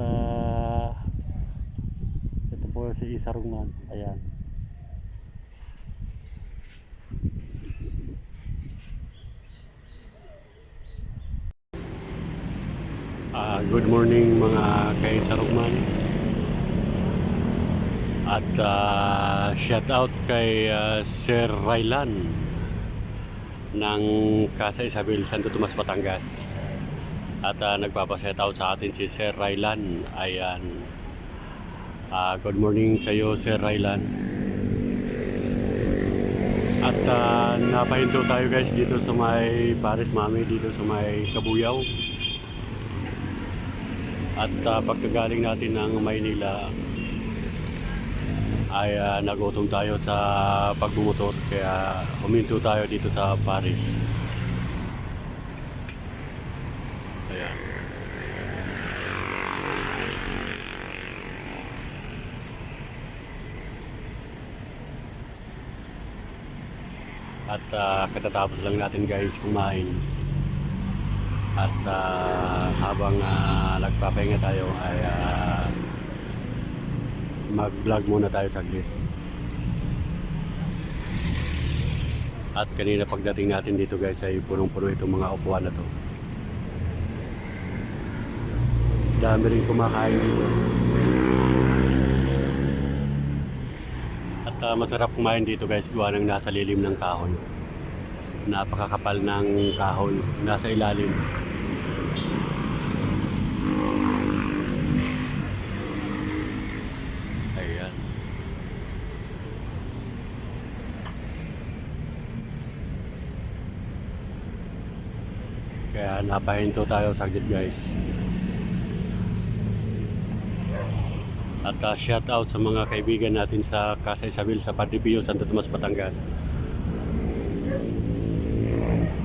ah, ito po si Isa Rugman. Ayan. Ah, good morning mga kay Sarugman. At ah, shout out kay ah, Sir Raylan ng Casa Isabel, Santo Tomas, Batangas. At uh, nagpapa-shout out sa atin si Sir Raylan. Ayan. Ah, good morning sa iyo, Sir Raylan. At uh, napahinto tayo guys dito sa may Paris Mami, dito sa may Kabuyaw. At uh, pagkagaling natin ng Maynila ay uh, nagutom tayo sa pagbumotor kaya huminto tayo dito sa Paris. Ayan. At uh, katatapos lang natin guys kumain. At ah, habang uh, tayo ay ah, mag-vlog muna tayo saglit. At kanina pagdating natin dito guys ay punong-puno itong mga upuan na to. Dami rin kumakain dito. Ah, masarap kumain dito guys gawa ng nasa lilim ng kahoy. Napakakapal ng kahoy nasa ilalim. Ayan. Kaya napahinto tayo saglit guys. At uh, shout out sa mga kaibigan natin sa Casa Isabel sa Padribio, Santo Tomas, Batangas.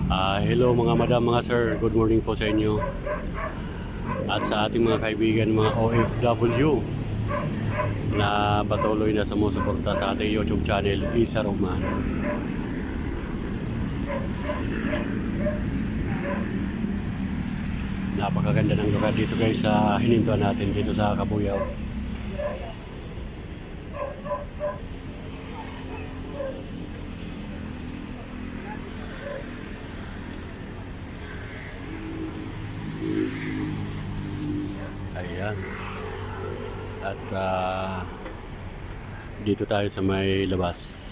Ah, hello mga madam, mga sir. Good morning po sa inyo. At sa ating mga kaibigan, mga OFW na patuloy na sumusuporta sa ating YouTube channel, Isa Roman. Napakaganda ng lugar dito guys sa hinintuan natin dito sa Kabuyaw. Ayan. At ah, dito tayo sa may labas.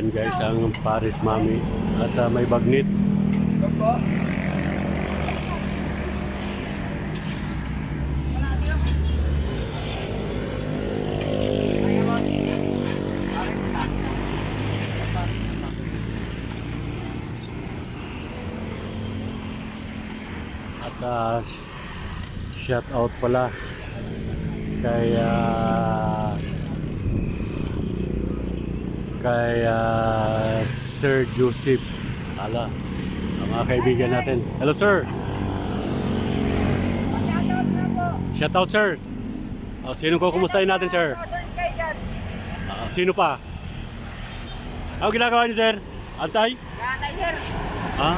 Ayan guys, ang Paris Mami. At ah, may bagnet. At sh- shout out pala kay ah, kay ah, Sir Joseph. Ala, ang mga kaibigan natin. Hello sir. Shout out sir. Oh, sino ko kumustahin natin sir? Ah, sino pa? Ano ginagawa niyo sir? Antay? Gatay, sir. Ah,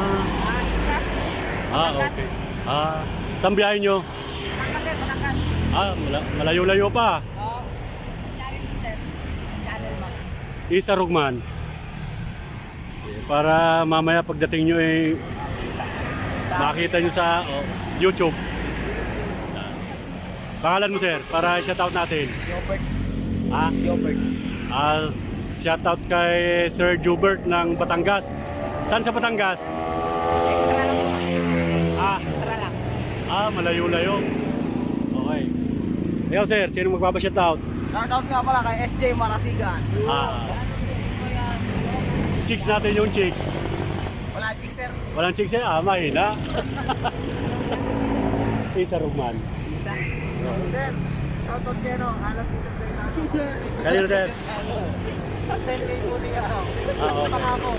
Ah, okay. Ah, saan? Batangas, sir, Batangas. Ah, mala- malayo-layo pa. Oo. Channel, sir. Channel box. Isa Rugman. Para mamaya pagdating nyo eh, makita nyo sa oh, YouTube. Pangalan mo sir, para shout out natin. Yobert. Ah, Yobert. ah, shout out kay Sir Jubert ng Batangas. Saan sa Batangas? Extra lang. Ah, Extra lang. ah malayo-layo. Okay. Ikaw sir, sino magpapa-shout out? Shoutout nga pala kay SJ Marasigan. Ah, chicks natin yung chicks. Wala chick, sir. Walang chicks eh, ah, mahina. Isa Rugman. Isa. Sir, shoutout kayo, no? Alam dito kayo natin. Kanino sir? 10k po niya ako. Ah, okay. Pangako.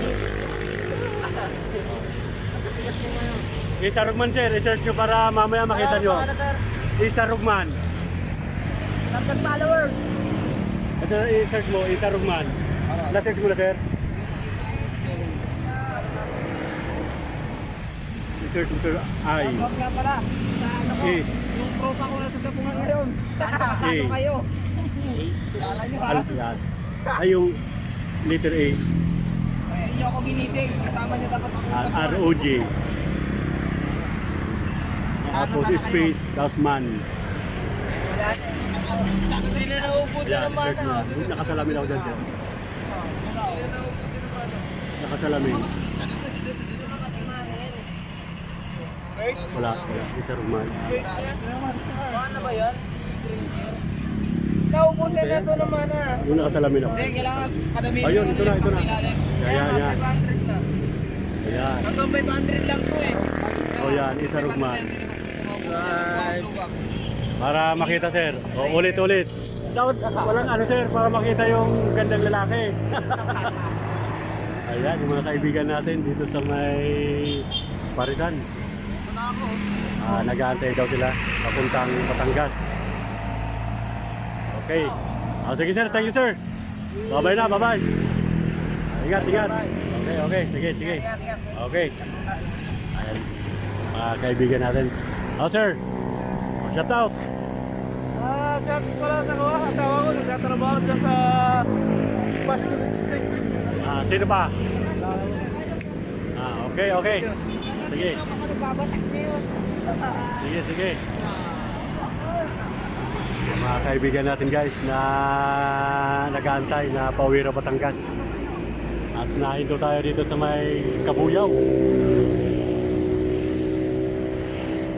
Isa Rugman sir, i-search nyo para mamaya makita nyo. Ano, sir? Isa Rugman. Hanggang followers. Ito i-search mo, Isa Rugman. Na-search mo na sir? I-search mo sir, I Huwag nga pala. Sa ano ko. is Yung tropa ko na sa sapungan ngayon. Ano Eh. kayo? Kala nyo ha? Yan. Ay yung letter A, Hindi ako ginising. Kasama nyo dapat ako sa sapungan. R-O-G. Tapos space, tapos man. Hindi na naubusan Yan, ng search mo. mana. Nakasalamin ako dyan sir. Nakasalamin. Wala, wala. Isa Rugman. Ano ba yan? Naubusan na ito ng mana. Yung nakasalamin ako. Hindi, kailangan. Ayun, ito na, ito na. ilalim. Yan, yan. 500 na. Ayan. Hanggang 500 lang to eh. O yan, isa Rugman. Right. Para makita sir. O ulit ulit. Dapat walang ano sir para makita yung gandang lalaki. Ayan, yung mga kaibigan natin dito sa may Parisan. Ah, nag-aantay daw sila papuntang Batangas. Okay. Ah, sige sir, thank you sir. Bye-bye na, bye-bye. Ingat, ingat. Okay, okay, sige, sige. Okay. Ayan, mga kaibigan natin. Oh sir, shout out. Ah, sabi ko lang sa kawa, asawa ko, nagtatrabaho dyan sa basket stick. Ah, sino pa? Ah, okay, okay. Sige, sige, sige. Mga kaibigan natin guys na nag-aantay na pauwi na Batangas. At nahinto tayo dito sa may Kabuyaw.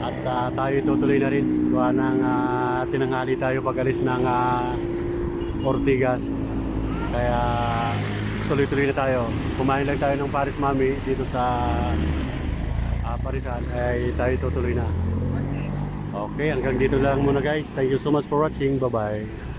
At ah, tayo tutuloy na rin. Gawa ng ah, tinanghali tayo pag-alis ng ah, Ortigas. Kaya tuloy-tuloy na tayo. Kumain lang tayo ng Paris Mami dito sa uh, Parisan. Ay tayo tutuloy na. Okay, hanggang dito lang muna guys. Thank you so much for watching. Bye-bye.